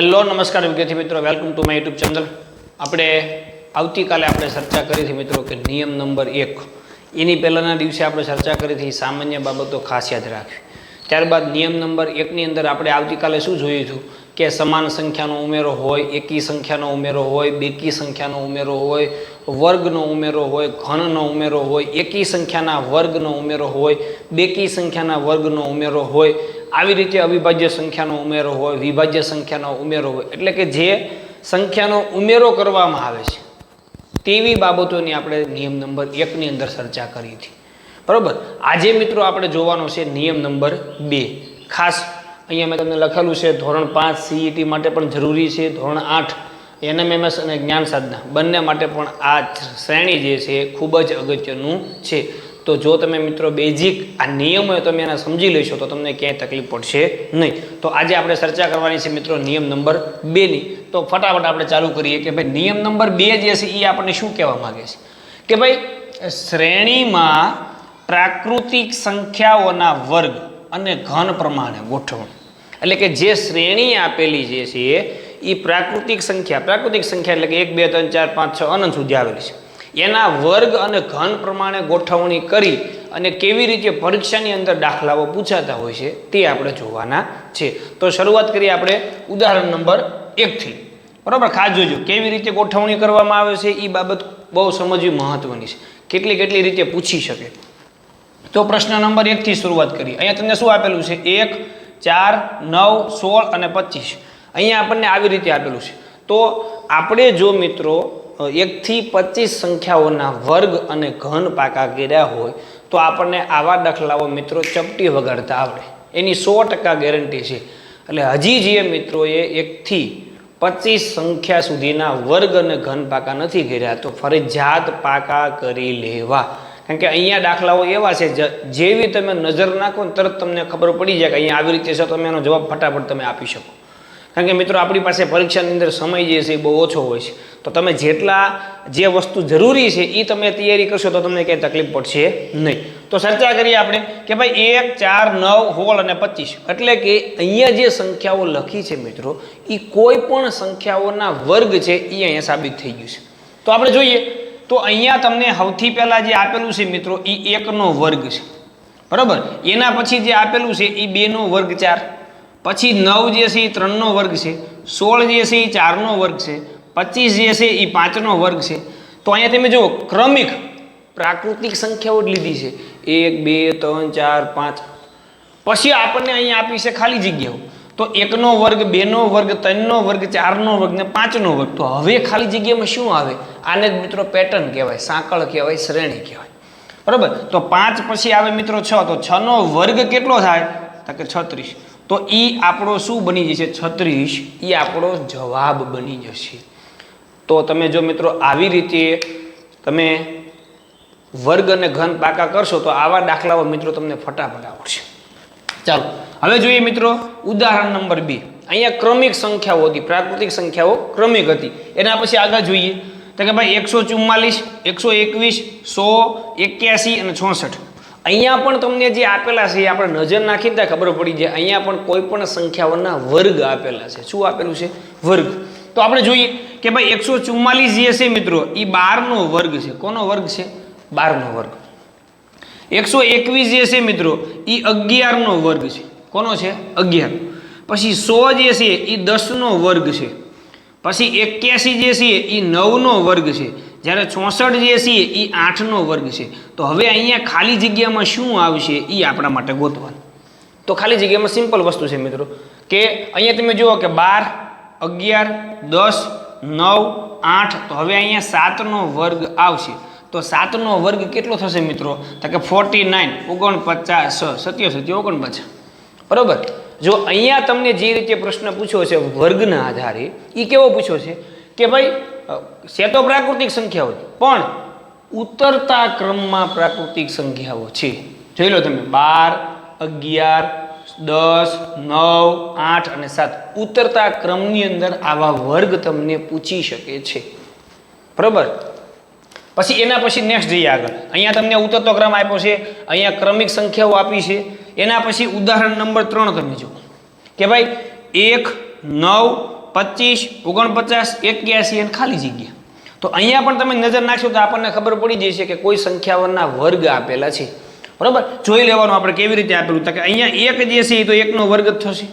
Hello, નમસ્કાર વિદ્યાર્થી મિત્રો. Welcome to my YouTube channel આપણે આવતીકાલે આપણે ચર્ચા કરી હતી મિત્રો કે નિયમ નંબર એક. એની પહેલાંના દિવસે આપણે ચર્ચા કરી હતી સામાન્ય બાબતો ખાસ યાદ રાખવી. ત્યારબાદ નિયમ નંબર એકની અંદર આપણે આવતીકાલે શું જોયું હતું કે સમાન સંખ્યાનો ઉમેરો હોય, એકી સંખ્યાનો ઉમેરો હોય, બેકી સંખ્યાનો ઉમેરો હોય, વર્ગનો ઉમેરો હોય, ઘનનો ઉમેરો હોય, એકી સંખ્યાના વર્ગનો ઉમેરો હોય, બેકી સંખ્યાના વર્ગનો ઉમેરો હોય આવી રીતે અવિભાજ્ય સંખ્યાનો ઉમેરો હોય, વિભાજ્ય સંખ્યાનો ઉમેરો હોય, એટલે કે જે સંખ્યાનો ઉમેરો કરવામાં આવે છે, તેવી બાબતોની આપણે નિયમ નંબર એકની અંદર ચર્ચા કરી હતી. બરાબર? આજે મિત્રો આપણે જોવાનો છે નિયમ નંબર બે. ખાસ અહીંયા મેં તમને લખેલું છે, ધોરણ પાંચ સીઈટી માટે પણ જરૂરી છે, ધોરણ આઠ એનએમએમએસ અને જ્ઞાન સાધના. બંને માટે પણ આ શ્રેણી જે છે ખૂબ જ અગત્યનું છે. તો જો તમે મિત્રો બેઝિક આ નિયમો તમે એના સમજી લેશો તો તમને ક્યાંય તકલીફ પડશે નહીં. તો આજે આપણે ચર્ચા કરવાની છે મિત્રો નિયમ નંબર બેની તો ફટાફટ આપણે ચાલુ કરીએ કે ભાઈ નિયમ નંબર બે જે છે એ આપણને શું કહેવા માગે છે? કે ભાઈ શ્રેણીમાં પ્રાકૃતિક સંખ્યાઓના વર્ગ અને ઘન પ્રમાણે ગોઠવણ. એટલે કે જે શ્રેણી આપેલી જે છે એ પ્રાકૃતિક સંખ્યા પ્રાકૃતિક સંખ્યા એટલે કે એક, બે, ત્રણ, ચાર, પાંચ, છ, અનંત સુધી આવેલી છે. એના વર્ગ અને ઘન પ્રમાણે ગોઠવણી કરી અને કેવી રીતે પરીક્ષાની અંદર દાખલાઓ પૂછાતા હોય છે તે આપણે જોવાના છે. તો શરૂઆત કરીએ આપણે ઉદાહરણ નંબર એકથી. બરાબર? ખાસ જોજો. કેવી રીતે ગોઠવણી કરવામાં આવે છે? એ બાબત બહુ સમજવી મહત્વની છે. કેટલી કેટલી રીતે પૂછી શકે? તો પ્રશ્ન નંબર એકથી શરૂઆત કરીએ. અહીંયા તમને શું આપેલું છે? એક, ચાર, નવ, સોળ અને પચીસ. અહીંયા આપણને આવી રીતે આપેલું છે. તો આપણે જો મિત્રો એકથી પચીસ સંખ્યાઓના વર્ગ અને ઘન પાકા કર્યા હોય, તો આપણને આવા દાખલાઓ મિત્રો ચપટી વગાડતા આવડે. એની સો ટકા ગેરંટી છે. એટલે હજી જે મિત્રોએ એકથી પચીસ સંખ્યા સુધીના વર્ગ અને ઘન પાકા નથી કર્યા, તો ફરજિયાત પાકા કરી લેવા. કારણ કે અહીંયા દાખલાઓ એવા છે જેવી તમે નજર નાખો ને તરત તમને ખબર પડી જાય કે અહીંયા આવી રીતે છે તમે એનો જવાબ ફટાફટ તમે આપી શકો. કારણ કે મિત્રો, આપણી પાસે પરીક્ષાની અંદર સમય જે છે એ બહુ ઓછો હોય છે. તો તમે જેટલા જે વસ્તુ જરૂરી છે એ તમે તૈયારી કરશો તો તમને ક્યાંય તકલીફ પડશે નહીં. તો ચર્ચા કરીએ આપણે કે ભાઈ એક, ચાર, નવ, હોળ અને પચીસ એટલે કે અહીંયા જે સંખ્યાઓ લખી છે મિત્રો એ કોઈ પણ સંખ્યાઓના વર્ગ છે એ અહીંયા સાબિત થઈ ગયું છે. તો આપણે જોઈએ, તો અહીંયા તમને સૌથી પહેલાં જે આપેલું છે મિત્રો એ એકનો વર્ગ છે. બરાબર? એના પછી જે આપેલું છે એ બેનો વર્ગ ચાર. પછી નવ જે છે એ ત્રણનો વર્ગ છે. સોળ જે છે એ ચારનો વર્ગ છે. પચીસ જે છે એ પાંચનો વર્ગ છે. તો અહીંયા તમે જુઓ, ક્રમિક પ્રાકૃતિક સંખ્યાઓ લીધી છે. એક, બે, ત્રણ, ચાર, પાંચ. પછી આપણને અહીંયા આપી છે ખાલી જગ્યાઓ. તો એકનો વર્ગ, બેનો વર્ગ, ત્રણનો વર્ગ, ચારનો વર્ગ ને પાંચનો વર્ગ. તો હવે ખાલી જગ્યામાં શું આવે? આને જ મિત્રો પેટર્ન કહેવાય, સાંકળ કહેવાય, શ્રેણી કહેવાય. બરાબર? તો પાંચ પછી આવે મિત્રો છ. તો છનો વર્ગ કેટલો થાય? તો કે છત્રીસ. તો એ આપણો શું બની જશે? છત્રીસ. એ આપણો જવાબ બની જશે. તો તમે જો મિત્રો આવી રીતે તમે વર્ગ અને ઘન પાકા કરશો તો આવા દાખલાઓ મિત્રો તમને ફટાફટ આવડશે. ચાલો, હવે જોઈએ મિત્રો ઉદાહરણ નંબર બે. અહીંયા ક્રમિક સંખ્યાઓ હતી, પ્રાકૃતિક સંખ્યાઓ ક્રમિક હતી. એના પછી આગળ જોઈએ. તો કે ભાઈ એકસો ચુમ્માલીસ, એકસો એકવીસ, સો એક્યાસી અને છોસઠ. અહીંયા પણ તમને જે આપેલા છે એ આપણે નજર નાખી ત્યાં ખબર પડી જાય. અહીંયા પણ કોઈ પણ સંખ્યાઓના વર્ગ આપેલા છે. શું આપેલું છે? વર્ગ. તો આપણે જોઈએ કે ભાઈ એકસો ચુમ્માલીસ જે છે મિત્રો એ બારનો વર્ગ છે. કોનો વર્ગ છે? બારનો વર્ગ. એકસો એકવીસ જે છે મિત્રો એ અગિયારનો વર્ગ છે. કોનો છે? અગિયાર. પછી સો જે છે એ દસનો વર્ગ છે. પછી એક્યાસી જે છે એ નવનો વર્ગ છે. જ્યારે ચોસઠ જે છે એ આઠનો વર્ગ છે. તો હવે અહીંયા ખાલી જગ્યામાં શું આવશે એ આપણા માટે ગોતવાનું. તો ખાલી જગ્યામાં સિમ્પલ વસ્તુ છે મિત્રો, કે અહીંયા તમે જુઓ કે બાર અગિયાર, દસ, નવ, આઠ, તો હવે અહીંયા સાતનો વર્ગ આવશે. તો સાતનો વર્ગ કેટલો થશે મિત્રો? તો કે ફોર્ટી નાઇન ઓગણપચાસ સત્યો સત્યો ઓગણપચાસ. બરાબર? જો અહીંયા તમને જે રીતે પ્રશ્ન પૂછ્યો છે વર્ગના આધારે એ કેવો પૂછ્યો છે? કે ભાઈ છે તો પ્રાકૃતિક સંખ્યાઓ પણ ઉતરતા ક્રમમાં પ્રાકૃતિક સંખ્યાઓ છે. જોઈ લો તમે, બાર, અગિયાર દસ, નવ, આઠ અને સાત ઉતરતા ક્રમની અંદર આવા વર્ગ તમને પૂછી શકે છે. બરોબર? પછી એના પછી નેક્સ્ટ જઈએ આગળ. અહીંયા તમને ઉતરતો ક્રમ આપ્યો છે, અહીંયા ક્રમિક સંખ્યાઓ આપી છે. એના પછી ઉદાહરણ નંબર ત્રણ તમે જુઓ. કે ભાઈ એક, નવ, પચીસ, ઓગણપચાસ, એક્યાસી અને ખાલી જગ્યા. તો અહીંયા પણ તમે નજર નાખશો તો આપણને ખબર પડી જશે કે કોઈ સંખ્યાઓના વર્ગ આપેલા છે. બરાબર? જોઈ લેવાનું આપણે કેવી રીતે આપેલું. તો કે અહીંયા એક જે છે એ તો એકનો વર્ગ જ થશે.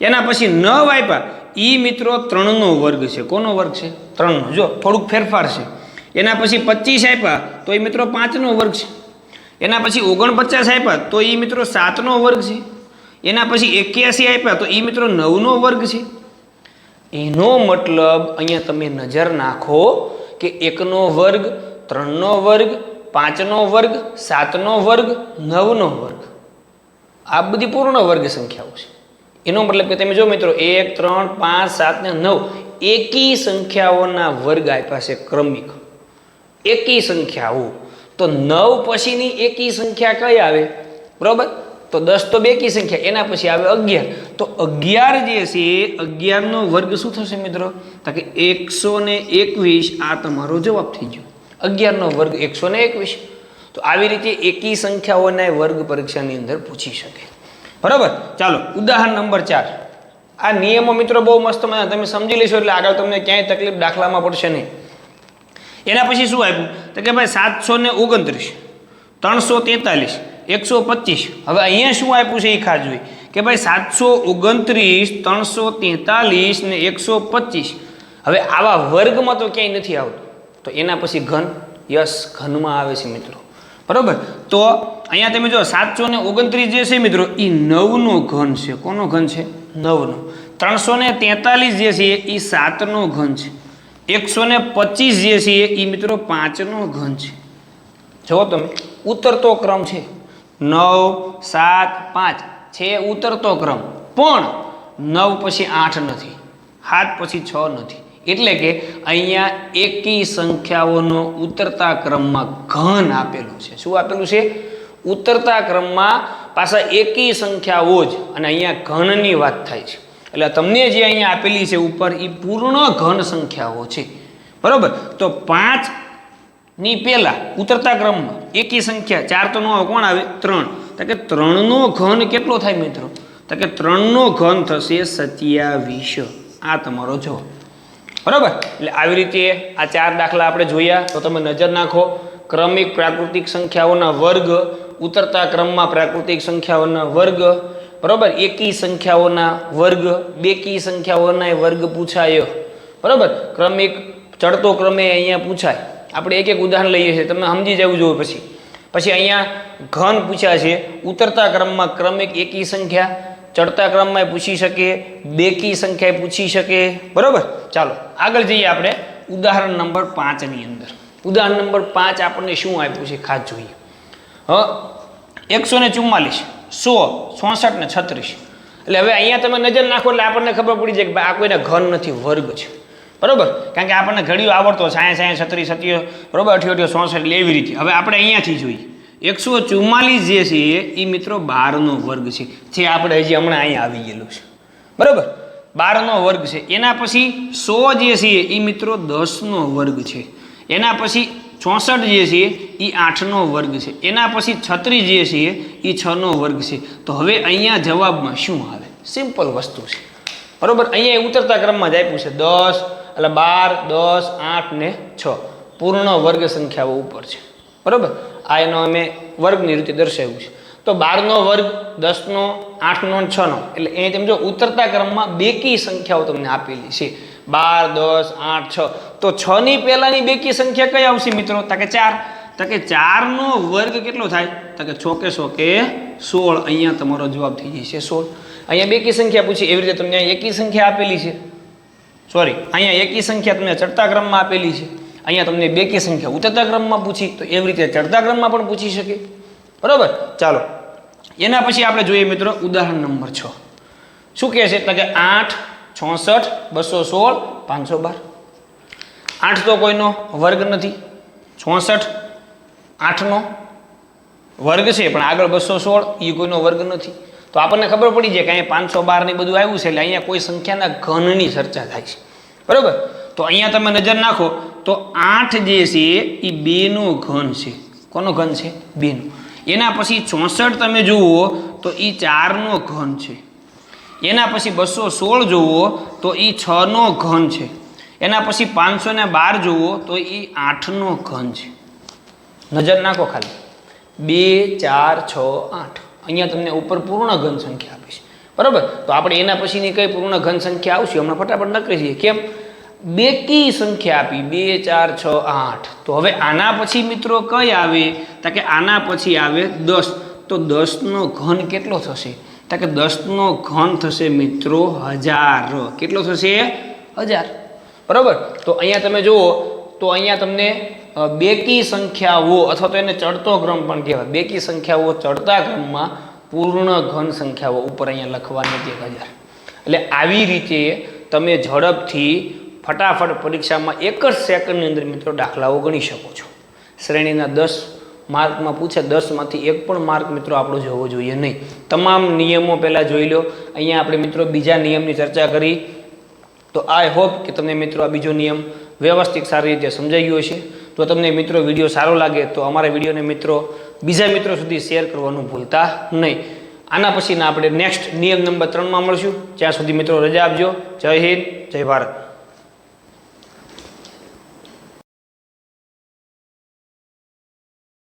એના પછી નવ આપ્યા એ મિત્રો ત્રણનો વર્ગ છે. કોનો વર્ગ છે? ત્રણનો. જો, થોડુંક ફેરફાર છે. એના પછી પચીસ આપ્યા તો એ મિત્રો પાંચનો વર્ગ છે. એના પછી ઓગણપચાસ આપ્યા તો એ મિત્રો સાતનો વર્ગ છે. એના પછી એક્યાસી આપ્યા તો એ મિત્રો નવનો વર્ગ છે. એનો મતલબ અહીંયા તમે નજર નાખો કે એકનો વર્ગ, ત્રણનો વર્ગ પાંચનો વર્ગ, સાતનો વર્ગ, નવનો વર્ગ. આ બધી પૂર્ણ વર્ગ સંખ્યાઓ છે. એનો મતલબ કે તમે જો મિત્રો, એક, ત્રણ, પાંચ, સાત ને નવ, એકી સંખ્યાઓના વર્ગ આપ્યા છે ક્રમિક. એકી સંખ્યાઓ. તો નવ પછીની એકી સંખ્યા કઈ આવે? બરોબર? તો દસ તો બેકી સંખ્યા, એના પછી આવે અગિયાર. તો અગિયાર જે છે, અગિયારનો વર્ગ શું થશે મિત્રો? તો કે એકસો ને એકવીસ, આ તમારો જવાબ થઈ ગયો. અગિયારનો વર્ગ એકસો ને એકવીસ. તો આવી રીતે એકી સંખ્યાઓના વર્ગ પરીક્ષાની અંદર પૂછી શકે. બરાબર? ચાલો, ઉદાહરણ નંબર ચાર. આ નિયમો મિત્રો બહુ મસ્ત મજા તમે સમજી લેશો એટલે આગળ તમને ક્યાંય તકલીફ દાખલામાં પડશે નહીં. એના પછી શું આપ્યું? તો કે ભાઈ સાતસો ને ઓગણત્રીસ, ત્રણસો તેતાલીસ, એકસો પચીસ. હવે અહીંયા શું આપ્યું છે એ ખાસ જોઈએ કે ભાઈ સાતસો ઓગણત્રીસ, ત્રણસો તેતાલીસ ને એકસો પચીસ. હવે આવા વર્ગમાં તો ક્યાંય નથી આવતું. તો એના પછી ઘન યસ ઘનમાં આવે છે મિત્રો. બરાબર? તો અહીંયા તમે જો સાતસો ને ઓગણત્રીસ જે છે મિત્રો એ નવનો ઘન છે. કોનો ઘન છે? નવનો. ત્રણસો ને તેતાલીસ જે છે એ સાતનો ઘન છે. એકસો ને પચીસ જે છે એ મિત્રો પાંચનો ઘન છે. જુઓ તમે. ઉતરતો ક્રમ છે. નવ, સાત, પાંચ. છે ઉતરતો ક્રમ. પણ નવ પછી આઠ નથી. સાત પછી છ નથી. એટલે કે અહીંયા એકી સંખ્યાઓનો ઉતરતા ક્રમમાં ઘન આપેલું છે. શું આપેલું છે? ઉતરતા ક્રમમાં પાછા એકી સંખ્યાઓ જ અને અહીંયા ઘનની વાત થાય છે. એટલે તમને જે અહીંયા આપેલી છે ઉપર એ પૂર્ણ ઘન સંખ્યાઓ છે. બરાબર? તો પાંચની પહેલા ઉતરતા ક્રમમાં એકી સંખ્યા, ચાર તો ન આવે, કોણ આવે? ત્રણ. તો કે ત્રણનો ઘન કેટલો થાય મિત્રો? તો કે ત્રણનો ઘન થશે સત્યાવીસ. આ તમારો જવાબ. બરાબર? એટલે આવી રીતે આ ચાર દાખલા આપણે જોયા, તો તમે નજર નાખો. ક્રમિક પ્રાકૃતિક સંખ્યાઓના વર્ગ, ઉતરતા ક્રમમાં પ્રાકૃતિક સંખ્યાઓના વર્ગ, બરાબર? એકી સંખ્યાઓના વર્ગ, બેકી સંખ્યાઓના વર્ગ પૂછાય. બરાબર? ક્રમિક ચડતો ક્રમે અહીંયા પૂછાય. આપણે એક એક ઉદાહરણ લઈએ છીએ તમે સમજી જવું જોઈએ પછી. પછી અહીંયા ઘન પૂછ્યા છે. ઉતરતા ક્રમમાં ક્રમિક એકી સંખ્યા ચડતા ક્રમમાં પૂછી શકે, બેકી સંખ્યાએ પૂછી શકે. બરાબર? ચાલો, આગળ જઈએ આપણે ઉદાહરણ નંબર પાંચની અંદર. ઉદાહરણ નંબર પાંચ આપણને શું આપ્યું છે? ખાસ જોઈએ. હ, એકસો ને ચુમ્માલીસ, સો ચોસઠ ને છત્રીસ. એટલે હવે અહીંયા તમે નજર નાખો એટલે આપણને ખબર પડી જાય કે ભાઈ આ કોઈને ઘન નથી, વર્ગ છે. બરાબર? કારણ કે આપણને ઘડીઓ આવડતો સાયન્સ સાયન્સ છત્રીસ સત્યો બરાબર? અઠ્યો અઠ્યો ચોસઠ એટલે એવી રીતે. હવે આપણે અહીંયાથી જોઈએ. એકસો ચુમ્માલીસ જે છે એ મિત્રો બારનો વર્ગ છે, જે આપણે હજી હમણાં અહીં આવી ગયેલું છે. બરાબર? બારનો વર્ગ છે. એના પછી સો જે છે એ મિત્રો દસનો વર્ગ છે. એના પછી ચોસઠ જે છે એ આઠનો વર્ગ છે. એના પછી છત્રીસ જે છે એ છનો વર્ગ છે. તો હવે અહીંયા જવાબમાં શું આવે? સિમ્પલ વસ્તુ છે. બરાબર? અહીંયા ઉતરતા ક્રમમાં જ આપ્યું છે. દસ, એટલે બાર, દસ, આઠ ને છ. પૂર્ણ વર્ગ સંખ્યાઓ ઉપર છે. બરોબર? આ એનો અમે વર્ગની રીતે દર્શાવ્યું છે. તો બારનો વર્ગ, દસનો, આઠનો છનો. એટલે એ તમે જો ઉતરતા ક્રમમાં બેકી સંખ્યાઓ તમને આપેલી છે. બાર, દસ, આઠ, છ. તો છની પહેલાંની બેકી સંખ્યા કઈ આવશે મિત્રો? તો કે ચાર. તો કે ચારનો વર્ગ કેટલો થાય? તો કે છો કે સો કે સોળ. અહીંયા તમારો જવાબ થઈ જશે સોળ. અહીંયા બેકી સંખ્યા પૂછી. એવી રીતે તમને એકી સંખ્યા આપેલી છે. સોરી અહીંયા એકી સંખ્યા તમને ચડતા ક્રમમાં આપેલી છે. અહીંયા તમને બેકી સંખ્યા ઉતરતા ક્રમમાં પૂછી, તો એવી રીતે ચડતા ક્રમમાં પણ પૂછી શકે. બરાબર? ચાલો. એના પછી આપણે જોઈએ મિત્રો, ઉદાહરણ નંબર છ. શું કહે છે? કે આઠ છોસઠ બસો સોળ, પાંચસો બાર. આઠ તો કોઈનો વર્ગ નથી. છોસઠ આઠનો વર્ગ છે, પણ આગળ બસો સોળ એ કોઈનો વર્ગ નથી. તો આપણને ખબર પડી જાય કે અહીંયા પાંચસો બાર ને બધું આવ્યું છે, એટલે અહીંયા કોઈ સંખ્યાના ઘનની ચર્ચા થાય છે. બરાબર? તો અહીંયા તમે નજર નાખો તો આઠ જે છે એ બેનો ઘન છે. કોનો ઘન છે? બેનો. એના પછી ચોસઠ તમે જુઓ, તો એ ચારનો ઘન છે. એના પછી બસો સોળ જુઓ, તો એ છનો ઘન છે. એના પછી પાંચસો ને બાર જુઓ, તો એ આઠનો ઘન છે. નજર નાખો ખાલી. બે, ચાર, છ, આઠ. અહીંયા તમને ઉપર પૂર્ણ ઘન સંખ્યા આપે છે બરાબર? તો આપણે એના પછીની કઈ પૂર્ણ ઘન સંખ્યા આવશે? હમણાં ફટાફટ નક્કી છીએ કેમ? બેકી સંખ્યા આપી, બે, ચાર, છ, આઠ. તો હવે આના પછી મિત્રો કઈ આવે? તો કે આના પછી આવે દસ. તો દસનો ઘન કેટલો થશે? તો કે દસનો ઘન થશે મિત્રો હજાર. કેટલો થશે? હજાર. બરાબર? તો અહીંયા તમે જુઓ, તો અહીંયા તમને બે બેકી સંખ્યાઓ અથવા તો એને ચડતો ક્રમ પણ કહેવાય. બેકી સંખ્યાઓ ચડતા ક્રમમાં પૂર્ણ ઘન સંખ્યાઓ ઉપર અહીંયા લખવાની એક હજાર. એટલે આવી રીતે તમે ઝડપથી ફટાફટ પરીક્ષામાં એક જ સેકન્ડની અંદર મિત્રો દાખલાઓ ગણી શકો છો. શ્રેણીના દસ માર્કમાં પૂછે, દસમાંથી એક પણ માર્ક મિત્રો આપણો જોવો જોઈએ નહીં. તમામ નિયમો પહેલાં જોઈ લો. અહીંયા આપણે મિત્રો બીજા નિયમની ચર્ચા કરી. તો આઈ હોપ કે તમને મિત્રો આ બીજો નિયમ વ્યવસ્થિત સારી રીતે સમજાઈ ગયો છે તો તમને મિત્રો વીડિયો સારો લાગે તો અમારા વિડીયોને મિત્રો બીજા મિત્રો સુધી શેર કરવાનું ભૂલતા નહીં. આના પછીના આપણે નેક્સ્ટ નિયમ નંબર ત્રણમાં મળશું. ત્યાં સુધી મિત્રો રજા આપજો. જય હિન્દ, જય ભારત.